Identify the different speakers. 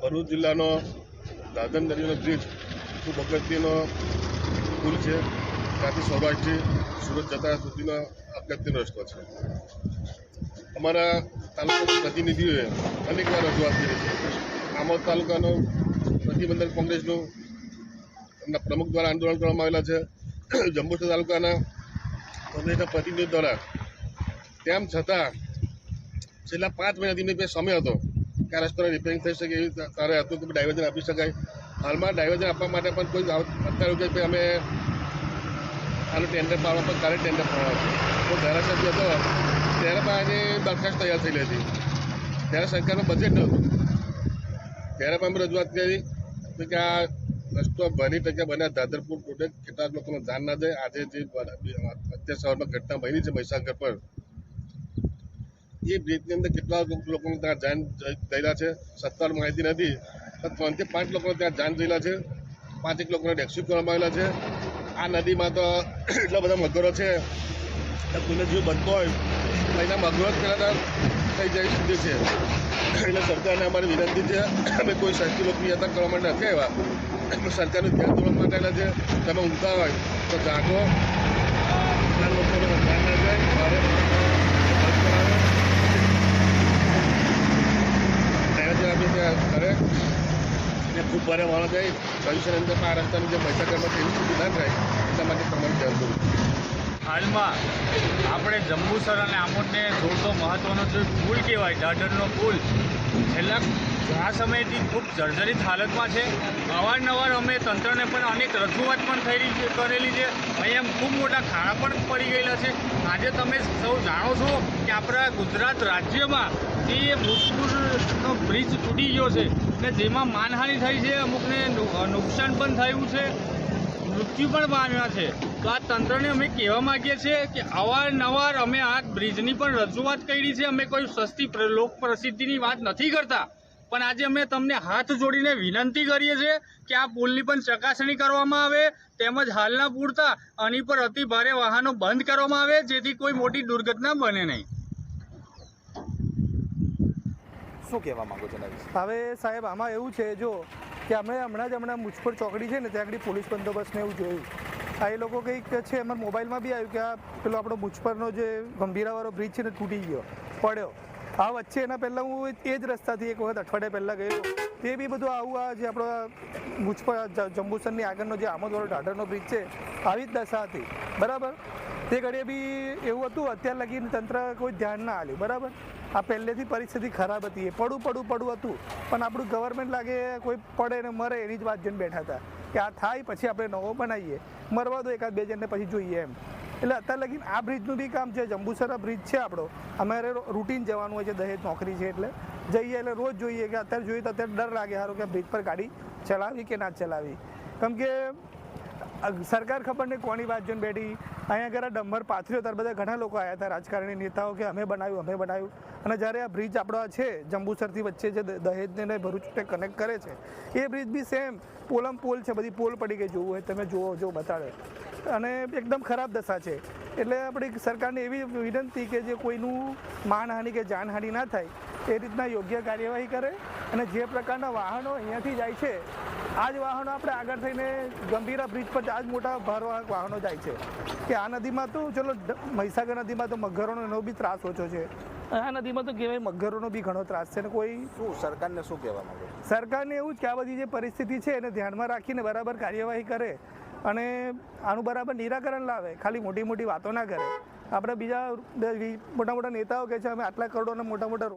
Speaker 1: ભરૂચ જિલ્લાનો દાદન દરિયાનો બ્રિજ ખૂબ અગત્યનો પુલ છે. ત્યાંથી સૌરાષ્ટ્રથી સુરત જતા સુધીનો અગત્યનો રસ્તો છે. અમારા તાલુકાના પ્રતિનિધિઓએ અનેક વાર રજૂઆત કરી છે. આમોદ તાલુકાનો પ્રતિબંધક કોંગ્રેસનું એમના પ્રમુખ દ્વારા આંદોલન કરવામાં આવેલા છે. જંબુસર તાલુકાના કોંગ્રેસના પ્રતિનિધિ દ્વારા તેમ છતાં છેલ્લા પાંચ મહિનાથી મેં સમય હતો. કે રસ્તાનું રિપેરિંગ થઈ શકે એવી તારે હતું કે ડાયવર્જન આપી શકાય. હાલમાં ડાયવર્જન આપવા માટે પણ કોઈ અત્યારે કે અમે આનું ટેન્ડર પાડવા પણ તારે ટેન્ડર પાડવા છે. તો ધારાસભ્ય હતો ત્યારે પણ આની દરખાસ્ત તૈયાર થયેલી હતી ત્યારે સરકારનું બજેટ નહોતું. ત્યારે પણ અમે રજૂઆત કરી કે આ રસ્તો બની ટકે બન્યા દાદરપુર પ્રોજેક્ટ કેટલાક લોકોને જાણ ના જાય આજે જે અત્યારે સવારમાં ઘટના બની છે મહીસાગર પર. એ બ્રિજની અંદર કેટલા લોકોને ત્યાં જાન થયેલા છે, સત્તાવાર માહિતી નથી. ત્રણથી પાંચ લોકોને ત્યાં જાન થયેલા છે. પાંચેક લોકોને રેસ્ક્યુ કરવામાં આવેલા છે. આ નદીમાં તો એટલા બધા મગરો છે. કોઈને જીવ બનતો હોય, તો એના મગરો જ પહેલાં થઈ જાય સુધી છે. એટલે સરકારને અમારી વિનંતી છે, અમે કોઈ શાંતિ લોકપ્રિયતા કરવા માટે નથી આવ્યા. સરકારનું ધ્યાન દોરવા માટે આવેલા છે. તમે ઊંઘતા હોય, તો જાગો. લોકોને ધ્યાન ના જાય ભારે બંધ કરાવો ડાયરેક્ટર આપી ત્યાં કરે ને ખૂબ ભારે વાળો જાય ભવિષ્યની અંદર આ રસ્તાની જે મહીસાગરમાં તેની ના થાય એટલા માટે તમારી જરૂર
Speaker 2: હાલમાં આપણે જંબુસર અને આમોદને જોડતો મહત્વનો જે પુલ કહેવાય, દાદરનો પુલ છેલ્લા ઘણા સમયથી ખૂબ જર્જરિત હાલતમાં છે. અવારનવાર અમે તંત્રને પણ અનેક રજૂઆત પણ છે, કરેલી છે. અહીંયા ખૂબ મોટા ખાડા પણ પડી ગયેલા છે. આજે તમે સૌ જાણો છો કે આપણા ગુજરાત રાજ્યમાં જે ભૂતપૂર્વનો બ્રિજ તૂટી ગયો છે ને જેમાં માનહાનિ થઈ છે, અમુકને નુકસાન પણ થયું છે. મૃત્યુ પણ પામ્યા છે. તો આ તંત્રને અમે કહેવા માંગીએ છીએ કે અવારનવાર અમે આ બ્રિજની પણ રજૂઆત કરી છે. અમે કોઈ સસ્તી લોક પ્રસિદ્ધિની વાત નથી કરતા. પણ આજે અમે તમને હાથ જોડીને વિનંતી કરીએ છીએ કે આ પુલની પણ ચકાસણી કરવામાં આવે તેમજ હાલના પૂરતા આની પર અતિ ભારે વાહનો બંધ કરવામાં આવે જેથી કોઈ મોટી દુર્ઘટના બને નહીં.
Speaker 3: શું કહેવા માંગો છો
Speaker 4: હવે સાહેબ આમાં એવું છે જો કે અમે હમણાં જ હમણાં મુજપુર ચોકડી છે ને, ત્યાં આગળ પોલીસ બંદોબસ્ત ને એવું જોયું. આ એ લોકો કંઈક છે, અમારા મોબાઈલમાં બી આવ્યું કે આ પેલો આપણો મુજપરનો જે ગંભીરાવાળો બ્રિજ છે ને, તૂટી ગયો, પડ્યો. આ વચ્ચે એના પહેલાં હું એ જ રસ્તાથી એક વખત અઠવાડિયા પહેલાં ગયો તે બી બધું આવું આ જે આપણો મુજપર જ- જંબુસરની આગળનો જે આમોદવાળો ઢાઢરનો બ્રિજ છે, આવી જ દશા હતી. બરાબર? તે ઘડીએ બી એવું હતું, અત્યાર લગીને તંત્ર કોઈ ધ્યાન ના આલ્યું બરાબર? આ પહેલેથી પરિસ્થિતિ ખરાબ હતી, એ પડું પડું પડું હતું, પણ આપણું ગવર્મેન્ટ લાગે કોઈ પડે ને મરે એની જ વાત જઈને બેઠા હતા, કે આ થાય પછી આપણે નવો બનાવીએ, મરવા દો એકાદ બે જણને પછી જોઈએ એમ. એટલે અત્યારે લગીને આ બ્રિજનું બી કામ છે, જંબુસરા બ્રિજ છે આપણો, અમારે રૂટીન જવાનું હોય છે, દહેજ નોકરી છે એટલે. જઈએ એટલે રોજ જોઈએ કે અત્યારે જોઈએ તો અત્યારે ડર લાગે સારું કે બ્રિજ પર ગાડી ચલાવી કે ના ચલાવી? કેમ કે સરકાર ખબર નહીં કોની વાત જોઈને બેઠી. અહીંયા આગળ આ ડમ્બર પાથર્યો, ત્યારે બધા ઘણા લોકો આવ્યા હતા, રાજકારણી નેતાઓ કે અમે બનાવ્યું અમે બનાવ્યું. અને જ્યારે આ બ્રિજ આપણો છે, જંબુસરથી વચ્ચે જે દહેજને ને ભરૂચ કનેક્ટ કરે છે, એ બ્રિજ બી સેમ પોલમ પોલ છે, બધી પોલ પડી ગઈ જોવું હોય, તમે જુઓ, જો બતાડે. અને એકદમ ખરાબ દશા છે. એટલે આપણી સરકારને એવી વિનંતી કે જે કોઈનું માનહાનિ કે જાનહાનિ ના થાય, એ રીતના યોગ્ય કાર્યવાહી કરે અને જે પ્રકારના વાહનો અહીંયાથી જાય છે આ જ વાહનો આપણે આગળ થઈને ગંભીરા બ્રિજ પર આ જ મોટા ભારવાહક વાહનો જાય છે. કે આ નદીમાં તો ચલો મહીસાગર નદીમાં તો મગરોનો એનો બી ત્રાસ ઓછો છે. આ નદીમાં તો કહેવાય મગરોનો બી ઘણો ત્રાસ છે ને કોઈ
Speaker 3: શું સરકારને શું કહેવા માંગે?
Speaker 4: સરકારને એવું જ કે આ બધી જે પરિસ્થિતિ છે એને ધ્યાનમાં રાખીને બરાબર કાર્યવાહી કરે અને આનું બરાબર નિરાકરણ લાવે. ખાલી મોટી મોટી વાતો ના કરે. આપણે બીજા મોટા મોટા નેતાઓ કહે છે અમે આટલા કરોડોના મોટા મોટા